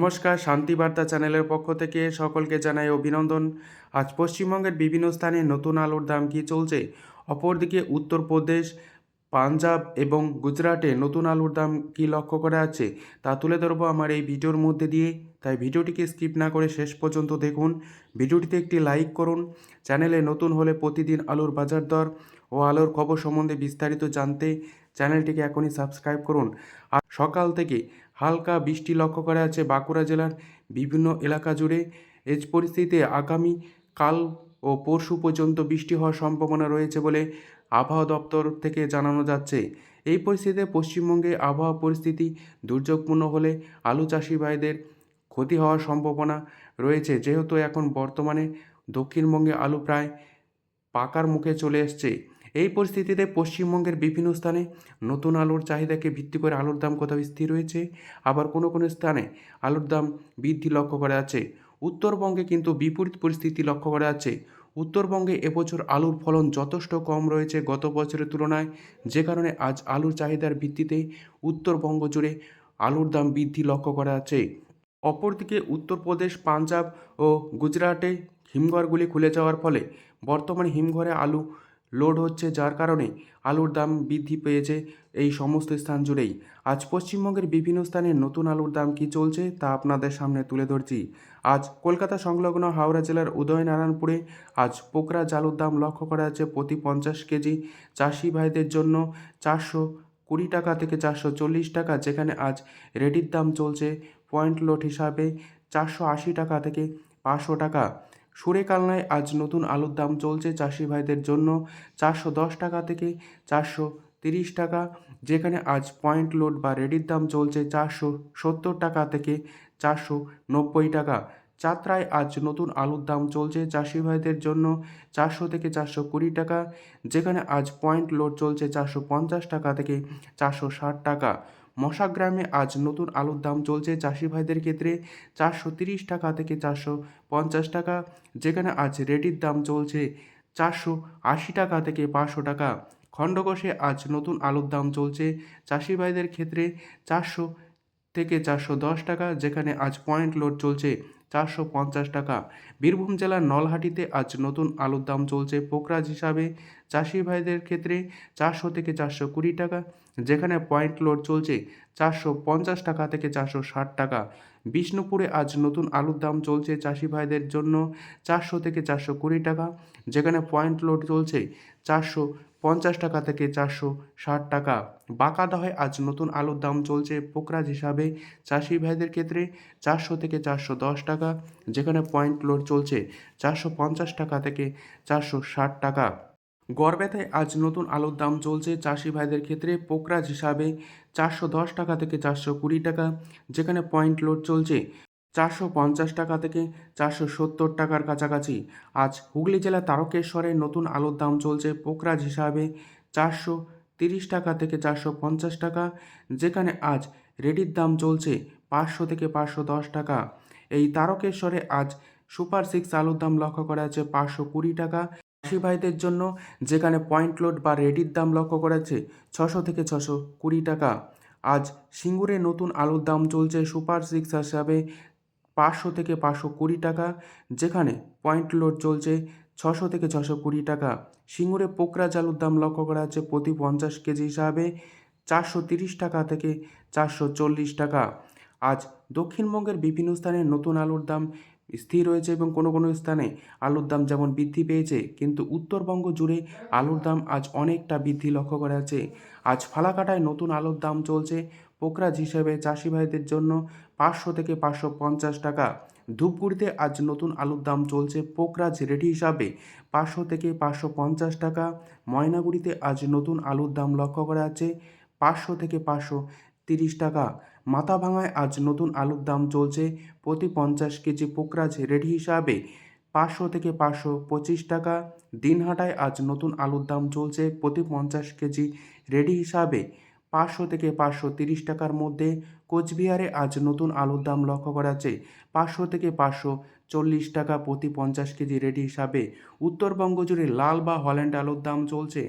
নমস্কার শান্তিবার্তা চ্যানেলের পক্ষ থেকে সকলকে জানাই অভিনন্দন। আজ পশ্চিমবঙ্গের বিভিন্ন স্থানে নতুন আলুর দাম কী চলছে? অপরদিকে উত্তরপ্রদেশ, পাঞ্জাব এবং গুজরাটে নতুন আলুর দাম কী লক্ষ্য করা আছে তা তুলে ধরবো আমার এই ভিডিওর মধ্যে দিয়ে। তাই ভিডিওটিকে স্কিপ না করে শেষ পর্যন্ত দেখুন। ভিডিওটিতে একটি লাইক করুন। চ্যানেলে নতুন হলে প্রতিদিন আলুর বাজার দর ও আলুর খবর সম্বন্ধে বিস্তারিত জানতে চ্যানেলটিকে এখনই সাবস্ক্রাইব করুন। আর সকাল থেকে হালকা বৃষ্টি লক্ষ্য করা আছে বাঁকুড়া জেলার বিভিন্ন এলাকা জুড়ে। এই পরিস্থিতিতে আগামী কাল ও পরশু পর্যন্ত বৃষ্টি হওয়ার সম্ভাবনা রয়েছে বলে আবহাওয়া দপ্তর থেকে জানানো যাচ্ছে। এই পরিস্থিতিতে পশ্চিমবঙ্গে আবহাওয়া পরিস্থিতি দুর্যোগপূর্ণ হলে আলু চাষি ভাইদের ক্ষতি হওয়ার সম্ভাবনা রয়েছে। যেহেতু এখন বর্তমানে দক্ষিণবঙ্গে আলু প্রায় পাকার মুখে চলে এসছে। এই পরিস্থিতিতে পশ্চিমবঙ্গের বিভিন্ন স্থানে নতুন আলুর চাহিদাকে ভিত্তি করে আলুর দাম কোথাও স্থির রয়েছে আবার কোনো কোনো স্থানে আলুর দাম বৃদ্ধি লক্ষ্য করা আছে উত্তরবঙ্গে কিন্তু বিপরীত পরিস্থিতি লক্ষ্য করা আছে উত্তরবঙ্গে এবছর আলুর ফলন যথেষ্ট কম রয়েছে গত বছরের তুলনায়। যে কারণে আজ আলুর চাহিদার ভিত্তিতে উত্তরবঙ্গ জুড়ে আলুর দাম বৃদ্ধি লক্ষ্য করা আছে অপরদিকে উত্তরপ্রদেশ, পাঞ্জাব ও গুজরাটে হিমঘরগুলি খুলে যাওয়ার ফলে বর্তমানে হিমঘরে আলু লোড হচ্ছে, যার কারণে আলুর দাম বৃদ্ধি পেয়েছে এই সমস্ত স্থান জুড়েই। আজ পশ্চিমবঙ্গের বিভিন্ন স্থানে নতুন আলুর দাম কী চলছে তা আপনাদের সামনে তুলে ধরছি। আজ কলকাতা সংলগ্ন হাওড়া জেলার উদয়নারায়ণপুরে আজ পোকরা আলুর দাম লক্ষ্য করা যাচ্ছে প্রতি পঞ্চাশ কেজি। চাষি ভাইদের জন্য চারশো কুড়ি টাকা থেকে চারশো চল্লিশ টাকা, যেখানে আজ রেডির দাম চলছে পয়েন্ট লোড হিসাবে চারশো আশি টাকা থেকে পাঁচশো টাকা। সুরেকালনায় আজ নতুন আলুর দাম চলছে চাষি ভাইদের জন্য চারশো দশ টাকা থেকে চারশো তিরিশ টাকা, যেখানে আজ পয়েন্ট লোড বা রেডির দাম চলছে চারশো সত্তর টাকা থেকে চারশো নব্বই টাকা। চাত্রায় আজ নতুন আলুর দাম চলছে চাষি ভাইদের জন্য চারশো থেকে চারশো কুড়ি টাকা, যেখানে আজ পয়েন্ট লোড চলছে চারশো পঞ্চাশ টাকা থেকে চারশো ষাট টাকা। মশাগ্রামে আজ নতুন আলুর দাম চলছে চাষি ভাইদের ক্ষেত্রে চারশো তিরিশ টাকা থেকে চারশো পঞ্চাশ টাকা, যেখানে আজ রেডির দাম চলছে চারশো আশি টাকা থেকে পাঁচশো টাকা। খণ্ডকোষে আজ নতুন আলুর দাম চলছে চাষি ভাইদের ক্ষেত্রে চারশো থেকে চারশো দশ টাকা, যেখানে আজ পয়েন্ট লোড চলছে চারশো পঞ্চাশ টাকা। বীরভূম জেলার নলহাটিতে আজ নতুন আলুর দাম চলছে পোকরাজ হিসাবে। চাষি ভাইদের ক্ষেত্রে চারশো থেকে চারশো কুড়ি টাকা, যেখানে পয়েন্ট লোড চলছে চারশো পঞ্চাশ টাকা থেকে চারশো ষাট টাকা। বিষ্ণুপুরে আজ নতুন আলুর দাম চলছে চাষি ভাইদের জন্য চারশো থেকে চারশো কুড়ি টাকা, যেখানে পয়েন্ট লোড চলছে চারশো পঞ্চাশ টাকা থেকে চারশো ষাট টাকা। বাঁকাদহে আজ নতুন আলুর দাম চলছে পোকরাজ হিসাবে। চাষি ভাইদের ক্ষেত্রে চারশো থেকে চারশো দশ টাকা, যেখানে পয়েন্ট লোড চলছে চারশো পঞ্চাশ টাকা থেকে চারশো ষাট টাকা। গড়বেতায় আজ নতুন আলুর দাম চলছে চাষি ভাইদের ক্ষেত্রে পোকরাজ হিসাবে চারশো দশ টাকা থেকে চারশো কুড়ি টাকা, যেখানে পয়েন্ট লোড চলছে চারশো পঞ্চাশ টাকা থেকে চারশো সত্তর টাকার কাছাকাছি। আজ হুগলি জেলা তারকেশ্বরে নতুন আলুর দাম চলছে পোকরাজ হিসাবে চারশো তিরিশ টাকা থেকে চারশো পঞ্চাশ টাকা, যেখানে আজ রেডির দাম চলছে পাঁচশো থেকে পাঁচশো দশ টাকা। এই তারকেশ্বরে আজ সুপার সিক্স আলুর দাম লক্ষ্য করা যাচ্ছে পাঁচশো কুড়ি টাকা। ভাইদের জন্য যেখানে পয়েন্ট লোড বা রেডির দাম লক্ষ্য করা যাচ্ছে ছশো থেকে ছশো কুড়ি টাকা। আজ সিঙ্গুরে নতুন আলুর দাম চলছে সুপার সিক্স হিসাবে পাঁচশো থেকে পাঁচশো কুড়ি টাকা, যেখানে পয়েন্ট লোড চলছে ছশো থেকে ছশো কুড়ি টাকা। সিঙ্গুরে পোকরা আলুর দাম লক্ষ্য করা যাচ্ছে প্রতি পঞ্চাশ কেজি হিসাবে চারশো তিরিশ টাকা থেকে চারশো চল্লিশ টাকা। আজ দক্ষিণবঙ্গের বিভিন্ন স্থানে নতুন আলুর দাম স্থির রয়েছে এবং কোনো কোনো স্থানে আলুর দাম যেমন বৃদ্ধি পেয়েছে, কিন্তু উত্তরবঙ্গ জুড়ে আলুর দাম আজ অনেকটা বৃদ্ধি লক্ষ্য করা যাচ্ছে। আজ ফালাকাটায় নতুন আলুর দাম চলছে পোকরাজ হিসেবে চাষি ভাইদের জন্য পাঁচশো থেকে পাঁচশো পঞ্চাশ টাকা। ধূপগুড়িতে আজ নতুন আলুর দাম চলছে পোকরাজ রেডি হিসাবে পাঁচশো থেকে পাঁচশো পঞ্চাশ টাকা। ময়নাগুড়িতে আজ নতুন আলুর দাম লক্ষ্য করা যাচ্ছে পাঁচশো থেকে পাঁচশো তিরিশ টাকা। মাথাভাঙায় আজ নতুন আলুর দাম চলছে প্রতি পঞ্চাশ কেজি পোকরাজ রেডি হিসাবে পাঁচশো থেকে পাঁচশো পঁচিশ টাকা। দিনহাটায় আজ নতুন আলুর দাম চলছে প্রতি পঞ্চাশ কেজি রেডি হিসাবে পাঁচশো থেকে পাঁচশো তিরিশ টাকার মধ্যে কোচবিহারে আজ নতুন আলুর দাম লক্ষ্য করা যাচ্ছে। পাঁচশো থেকে পাঁচশো চল্লিশ টাকা প্রতি পঞ্চাশ কেজি রেডি হিসাবে উত্তরবঙ্গ জুড়ে লাল বা হল্যান্ড আলুর দাম চলছে।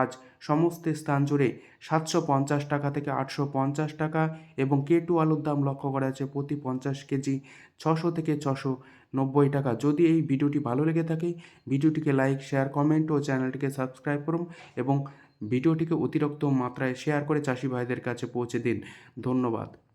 আজ সমস্ত স্থান জুড়ে সাতশো পঞ্চাশ টাকা থেকে আটশো পঞ্চাশ টাকা এবং কেটু আলুর দাম লক্ষ্য করা যাচ্ছে প্রতি পঞ্চাশ কেজি ছশো থেকে ছশো নব্বই টাকা। যদি এই ভিডিওটি ভালো লেগে থাকে, ভিডিওটিকে লাইক, শেয়ার, কমেন্ট ও চ্যানেলটিকে সাবস্ক্রাইব করুন এবং ভিডিওটিকে অতিরিক্ত মাত্রায় শেয়ার করে চাষি ভাইদের কাছে পৌঁছে দিন। ধন্যবাদ।